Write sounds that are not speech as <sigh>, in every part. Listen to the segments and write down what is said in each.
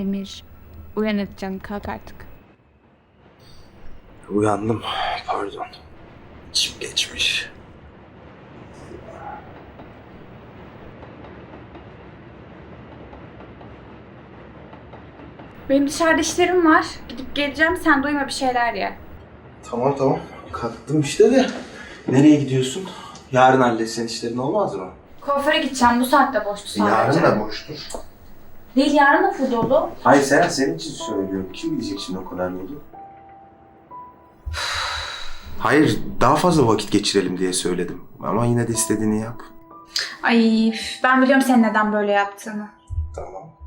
Emir, uyan canım kalk artık. Uyandım. Pardon. İçim geçmiş. Benim dışarıda işlerim var. Gidip geleceğim. Sen duyma bir şeyler ye. Tamam tamam. Kalktım işte de. Nereye gidiyorsun? Yarın halletsen işlerin olmaz mı? Kuaföre gideceğim. Bu saatte boştu sadece. Yarın da boştur. Değil yarın da full dolu. Hayır Seren senin için söylüyorum. Kim gidecek şimdi o kadar yolu? Hayır daha fazla vakit geçirelim diye söyledim. Ama yine de istediğini yap. Ay ben biliyorum senin neden böyle yaptığını. Tamam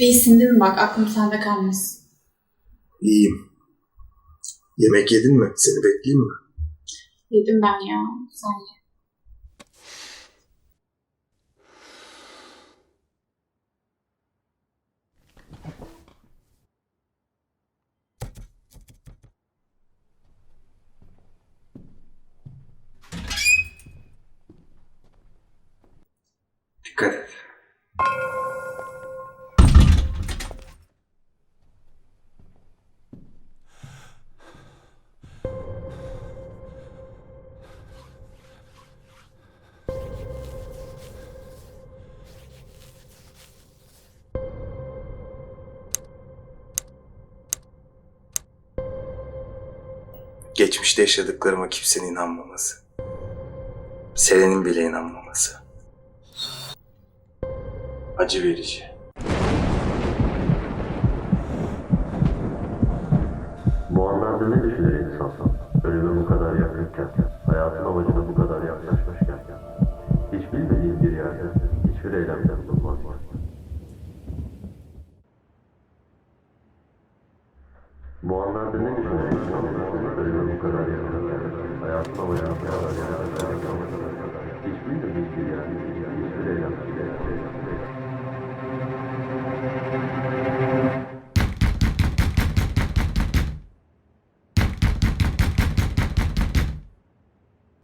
İyisin değil mi bak aklım sende kalmasın. İyiyim. Yemek yedin mi? Seni bekleyeyim mi? Yedim ben ya. Sen ye. Geçmişte yaşadıklarıma kimsenin inanmaması. Selen'in bile inanmaması. Acı verici. Bu anlarda ne düşünür insan? Ölüme bu kadar yakınken, hayatın amacına bu kadar yaklaşmışken, hiç bilmediğin bir yerde, hiçbir eylemde anlarda ne? Ölüme bu kadar hayatın amacına bu kadar hiçbir eylemde bulunmaz.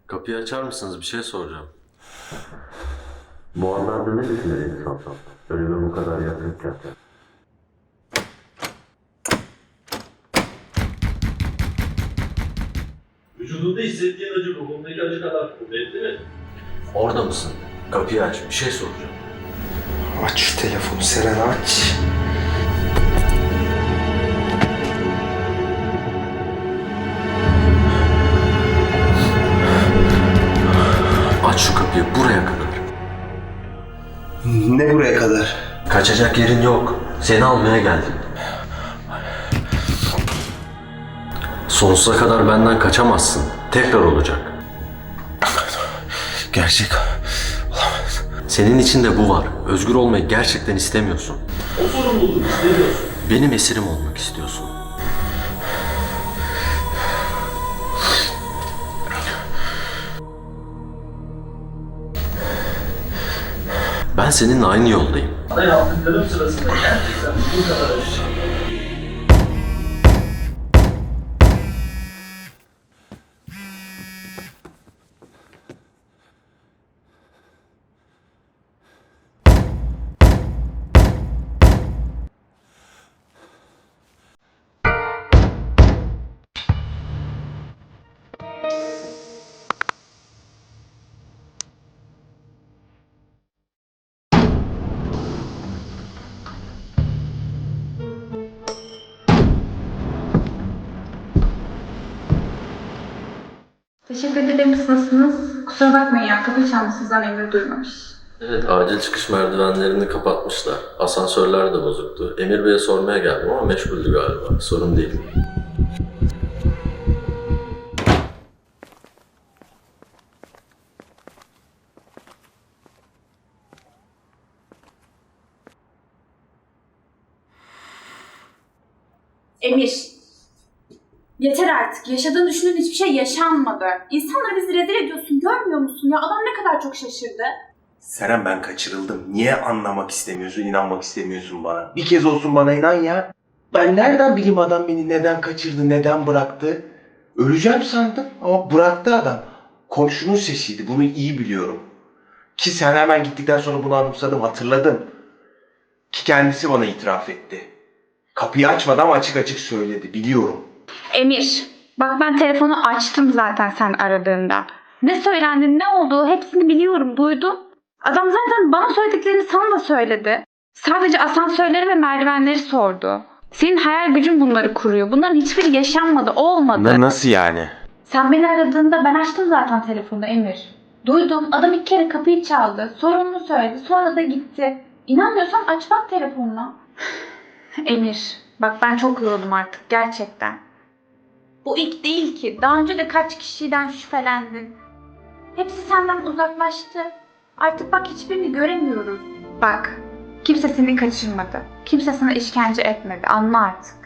Kapıyı açar mısınız? Bir şey soracağım. Bu anlarda ne düşünür insan? Ölüme bu kadar yakınken, Vücudunda hissettiğin acı ruhundaki acı kadar kuvvetli mi? Orada mısın? Kapıyı aç. Bir şey soracağım. Aç şu telefonu Seren aç. Aç şu kapıyı buraya kadar. Ne buraya kadar? Kaçacak yerin yok. Seni almaya geldim. Sonsuza kadar benden kaçamazsın. Tekrar olacak. <laughs> Gerçek. Senin içinde bu var. Özgür olmayı gerçekten istemiyorsun. O sorumluluğu istemiyorsun. Benim esirim olmak istiyorsun. Ben seninle aynı yoldayım. Bana yaptıklarım sırasında gerçekten bu kadar acı Teşekkür ederim. Nasılsınız? Kusura bakmayın ya. Kapı çaldı sizden emri duymamış. Evet, acil çıkış merdivenlerini kapatmışlar. Asansörler de bozuktu. Emir Bey'e sormaya geldim ama meşguldü galiba. Sorun değil. Emir. Yeter artık. Yaşadığın düşündüğün hiçbir şey yaşanmadı. İnsanları bizi rezil ediyorsun. Görmüyor musun ya? Adam ne kadar çok şaşırdı. Seren ben kaçırıldım. Niye anlamak istemiyorsun, inanmak istemiyorsun bana? Bir kez olsun bana inan ya. Ben nereden bileyim adam beni neden kaçırdı, neden bıraktı? Öleceğim sandım ama bıraktı adam. Komşunun sesiydi, bunu iyi biliyorum. Ki sen hemen gittikten sonra bunu anımsadım, hatırladım. Ki kendisi bana itiraf etti. Kapıyı açmadan açık açık söyledi, biliyorum. Emir, bak ben telefonu açtım zaten sen aradığında. Ne söylendi, ne oldu hepsini biliyorum, duydum. Adam zaten bana söylediklerini sana da söyledi. Sadece asansörleri ve merdivenleri sordu. Senin hayal gücün bunları kuruyor. Bunların hiçbiri yaşanmadı, olmadı. nasıl yani? Sen beni aradığında ben açtım zaten telefonu Emir. Duydum. Adam iki kere kapıyı çaldı. Sorununu söyledi. Sonra da gitti. İnanmıyorsan aç bak telefonuna. <sighs> Emir, bak ben çok yoruldum artık gerçekten. Bu ilk değil ki. Daha önce de kaç kişiden şüphelendin. Hepsi senden uzaklaştı. Artık bak hiçbirini göremiyoruz. Bak, kimse seni kaçırmadı. Kimse sana işkence etmedi. Anla artık.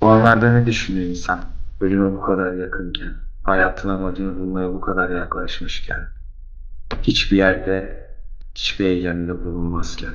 Bu anlarda ne düşünüyor insan? Ölüme bu kadar yakınken, hayatın amacını bulmaya bu kadar yaklaşmışken, hiçbir yerde, hiçbir eylemde bulunmazken.